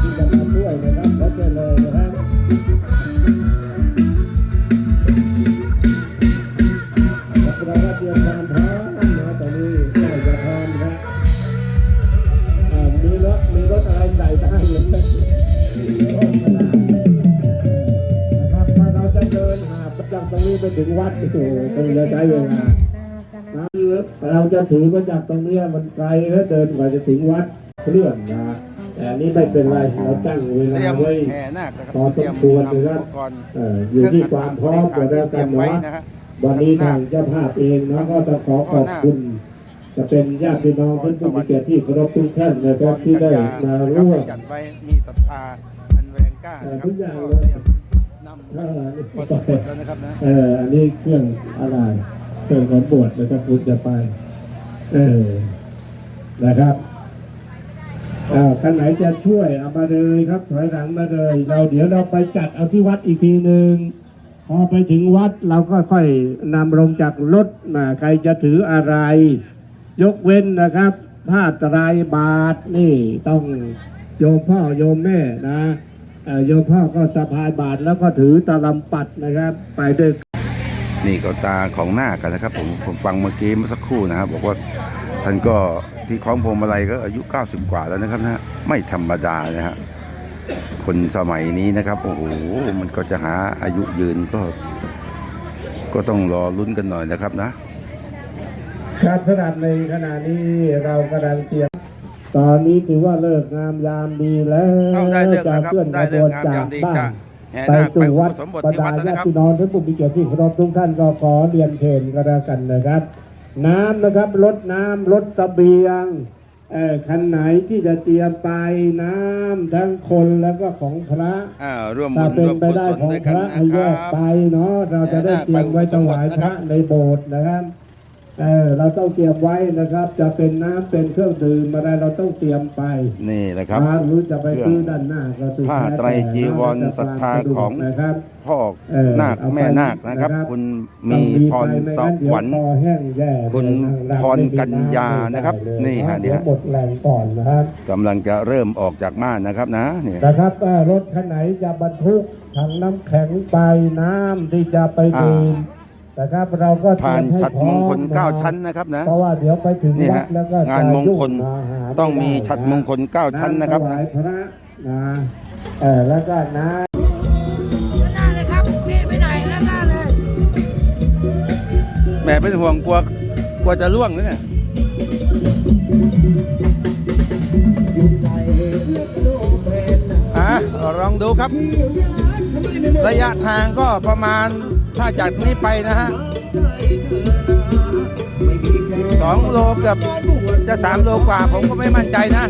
ที่จะมาช่วยนะครับขอเชิญเลยนะครับเราก็เตรียมความพร้อมนะตอนนี้ใกล้จะพร้อมครับอ่ามีรถมีรถอะไรใส่ได้เห็นไหมโอ้ขนนะครับถ้าเราจะเดินหาประจากตรงนี้ไปถึงวัดโอ้โหคงจะใช้เวลาเราจะถือมาจากตรงนี้มันไกลแล้วเดินกว่าจะถึงวัดเคลื่อนนะ แต่อันนี้ไม่เป็นไรเราตั้งเวเตรียลามไว้ แห่นาคนะครับพอสมเตรียมควรนำอุนะครับปกรณ์ เอ่ออยู่ที่ความพร้อมก็แล้วกันไว้เนาะนะฮะวันนี้ทางเจ้าภาพเองเนาะก็จะขอขอบคุณ จะเป็นญาติพี่น้องเพื่อนผู้มีเกียรติที่เคารพทุกท่านนะครับที่ได้มานะครับร่วมให้จัดไว้มีศรัทธาอันแรงกล้านะครับทุกอย่างก็เลยเตรียมนำเออนี่พอสมควรแล้วนะครับนะ เอออันนี้เครื่องอะไรเครื่องขนบวชนะครับคุณจะไป เออ นะครับ อ้าวคันไหนจะช่วยเอามาเลยครับถอยหลังมาเลย เราเดี๋ยวเราไปจัดเอาที่วัดอีกทีหนึ่งพอไปถึงวัดเราก็ค่อยนำลงจากรถนะใครจะถืออะไร ยกเว้นนะครับ ผ้าตรายบาทนี่ต้องโยมพ่อโยมแม่นะโยมพ่อก็สะพายบาทแล้วก็ถือตะลำปัดนะครับ ไปด้วยนี่ก็ตาของหน้ากันนะครับ ผมผมฟังเมื่อกี้เมื่อสักครู่นะครับ บอกว่าท่านก็ ที่คล้องพวงมาลัยก็อายุ 90 กว่าแล้วนะครับนะไม่ธรรมดานะฮะคนสมัยนี้นะครับโอ้โหมันก็จะหาอายุยืนก็ ก็ต้องรอลุ้นกันหน่อยนะครับนะครับสำหรับในขณะนี้เรากำลังเตรียมตอนนี้ถือว่าเลิกงามยามดีแล้วเอาได้เลิกจะนะครับเคลื่อนขได้บเลิวกนงามจายากมดีบ้าจะนแห่ไปนาคไปสู่อุวัปดสมบทบรรที่วัดาดแล้วญานะติครับ พี่น้องท่านผู้มีเกียรติที่เคารพทุกท่านก็ขอเรียนเชิญกันแล้วกันนะครับ น้ำนะครับรถน้ำรถเสบียงเอ่อคันไหนที่จะเตรียมไปน้ำทั้งคนแล้วก็ของพระอ่าร่วมบุถ้าญเป็นร่วมไปกุได้ศลของด้วยพกันระนะให้คแยรักบไปเนาะเราจะได้เตรียมไว้ถวายพระในโบสถ์นะครับ เออเราต้องเตรียมไว้นะครับ จะเป็นน้ำเป็นเครื่องดื่มอะไรเราต้องเตรียมไปนี่แหละครับถ้ารู้จะไปซื้อด้านหน้าก็ซื้อผ้าไตรจีวรแล้วแต่ศรัทธาของนะครับพ่อเออนาคเอาไปแม่นาคนะครับนะครับคุณต้มีองพรไปสไม่งั้นเดี๋ยววรรค์คอแห้งแย่คุณเลยพรกัญญานะครับไม่ได้เลยนี่ฮะเดี๋ยวเนี่ยหมดแรงก่อนนะครับกำลังจะเริ่มออกจากม่านนะครับนะเนี่ยนะครับเอ่อรถคันไหนจะบรรทุกถังน้ำแข็งไปน้ำที่จะไปดื่ม นะครับเราก็เตรีผ่ายนมให้ฉัดพร้มองคลนะเก้าครับชั้นนะครับนะเพราะว่าเดี๋ยวไปถึงนี่วัฮะดแล้วก็งานมงคลจะยุ่าหาต้องมีไได้ฉัดมงคลเก้าชั้นนะครับถวายพระนะเออแล้วก็น้หน้าเลยครับพี่ไปไหนแล้วหน้าเลยแหมเป็นห่วงกลัวกลัวจะล่วงนะเนี่ยอะลองดูครับ ระยะทางก็ประมาณ ถ้าจากนี้ไปนะฮะสองโลเกือบจะสามโลกว่าผมก็ไม่มั่นใจนะ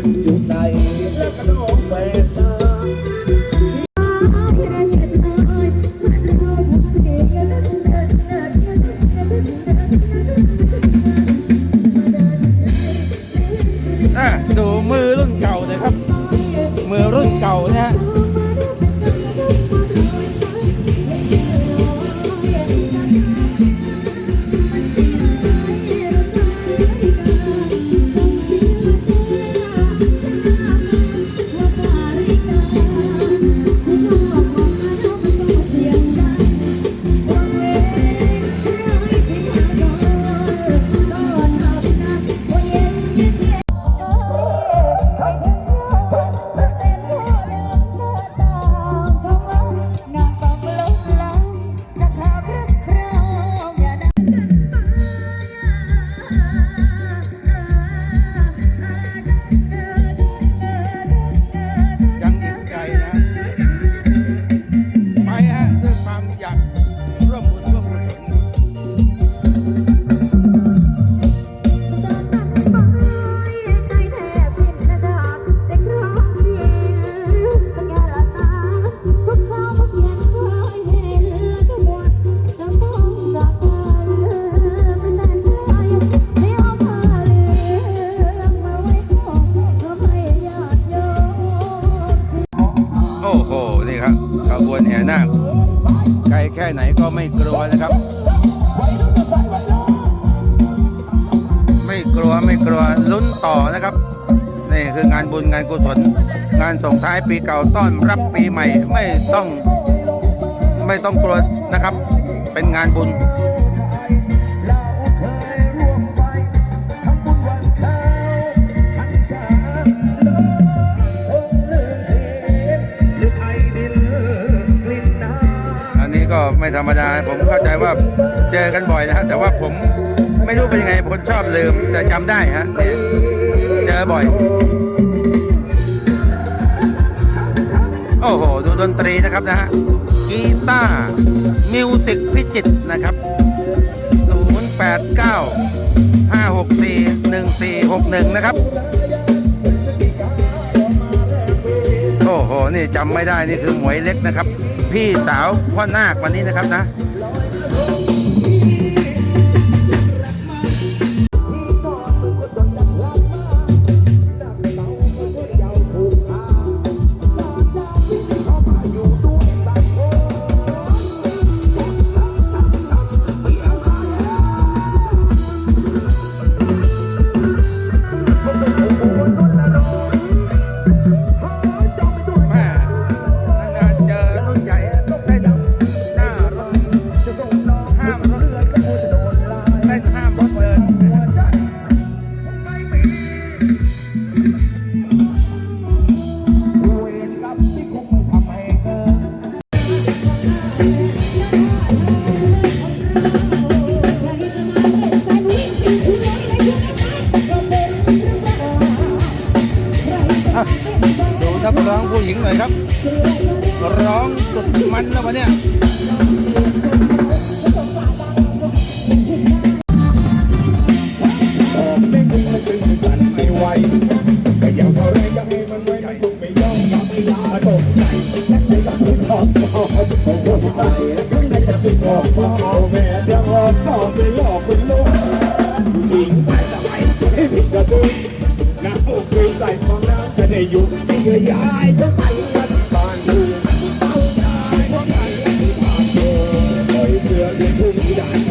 ดูมือรุ่นเก่าเลยครับ มือรุ่นเก่านะฮะ รบวนแห่นาคไกลแค่ไหนก็ไม่กลัวนะครับ ไม่กลัวไม่กลัวลุ้นต่อนะครับนี่คืองานบุญงานกุศล งานส่งท้ายปีเก่าต้อนรับปีใหม่ไม่ต้องไม่ต้องกลัวนะครับ เป็นงานบุญ ผมเข้าใจว่าเจอกันบ่อยนะฮะแต่ว่าผมไม่รู้เป็นยังไงคนชอบลืมแต่จำได้ฮะเนี่ยเจอบ่อย โอ้โห ดูดนตรีนะครับนะฮะกีตาร์มิวสิกพิจิตนะครับ 089-564-1461 นะครับ โอ้โห นี่จำไม่ได้ นี่คือหมวยเล็กนะครับ พี่สาวพ่อนาควันนี้นะครับนะ อยู่ที่ใหญ่ใหญ่ต้องไปวัดบ้านดูเอาได้ว่าไปที่านเธอคอยเพื่อเรื่องพวกนี้ได้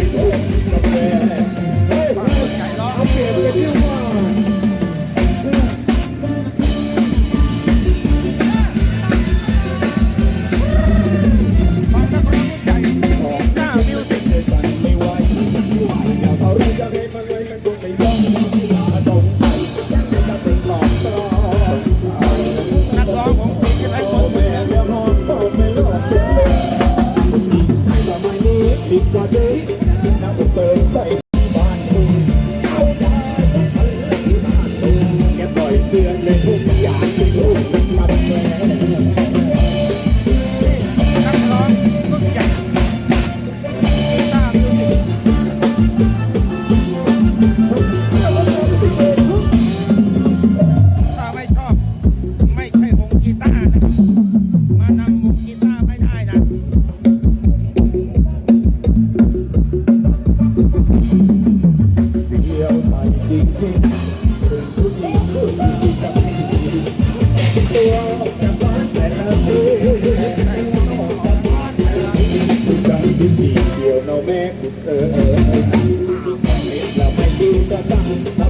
เออเออเออเราไม่ดีจะต้อ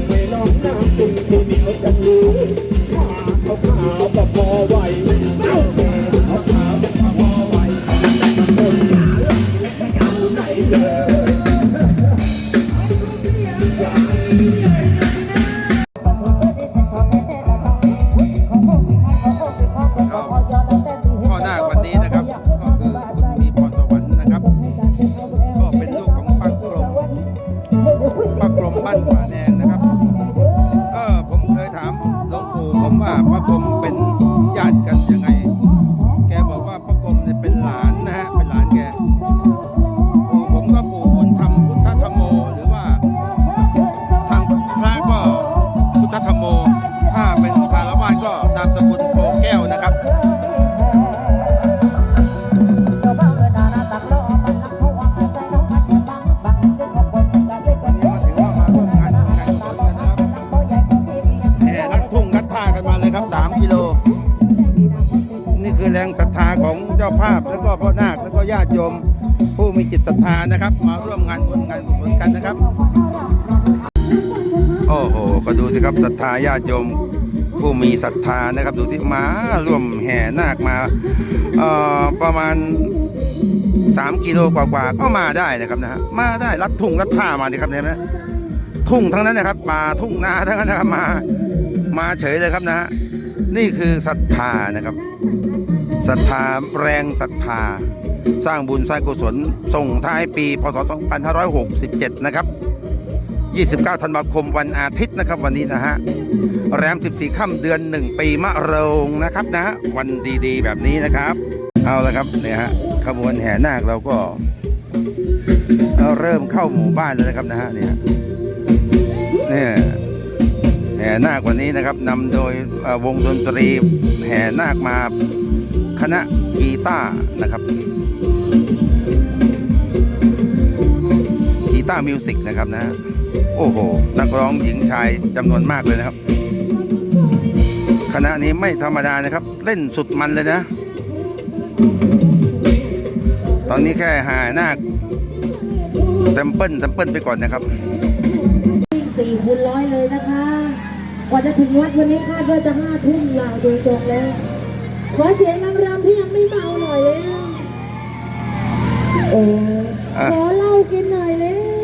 านก็นามสกุลโพแก้วนะครับแรงศรัทธาของเจ้าภาพแล้วก็พ่อนาคแล้วก็ญาติโยมผู้มีจิตศรัทธานะครับ มาร่วมงานบุญงานบุญกันนะครับ โอ้โหก็ดูสิครับศรัทธาญาติโยม ผู้มีศรัทธานะครับ ดูที่มาร่วมแห่นาคมาประมาณ 3 กิโลกว่าๆก็มาได้นะครับนะฮะมาได้รัดทุ่งรัดท่ามาดีครับเนี่ยนะทุ่งทั้งนั้นนะครับป่าทุ่งนาทั้งนั้นนะครับมามาเฉยเลยครับนะฮะนี่คือศรัทธานะครับศรัทธาแรงศรัทธา สร้างบุญสร้างกุศลส่งท้ายปีพศ 2567 นะครับ 29 ธันวาคมวันอาทิตย์นะครับ วันนี้นะฮะ แรม 14 ค่ำเดือน 1 ปีมะโรงนะครับนะ วันดีๆ แบบนี้นะครับ เอาละครับเนี่ยฮะขบวนแห่นาคเราก็เริ่มเข้าหมู่บ้านแล้วนะครับนะฮะเนี่ยเนี่ยแห่นาควันนี้นะครับนำโดยวงดนตรีแห่นาคมาคณะกีตาร์นะครับกีตาร์มิวสิกนะครับนะ โอ้โห นักร้องหญิงชายจำนวนมากเลยนะครับ คณะนี้ไม่ธรรมดานะครับ เล่นสุดมันเลยนะ ตอนนี้แค่หาหน้าแซมเปิลแซมเปิลไปก่อนนะครับสี่คูณร้อยเลยนะคะ กว่าจะถึงวัดวันนี้คาดว่าจะห้าทุ่มลาวโดยตรงแล้ว ขอเสียงนางรำที่ยังไม่เมาหน่อยเลยโอ้อะขอเหล้ากินหน่อยเลย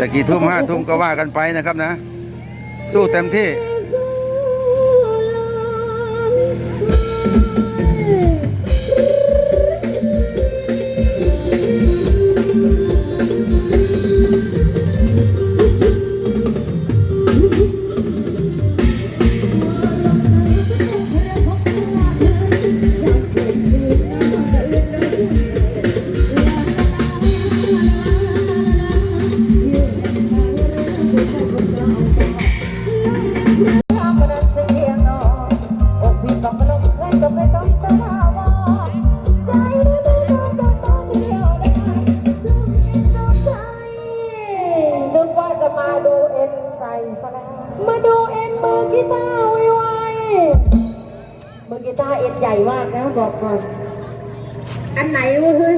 จะกี่ทุ่มห้าทุ่มก็ว่ากันไปนะครับนะ สู้เต็มที่ มากนะบอกก่อน อันไหนวะเฮ้ย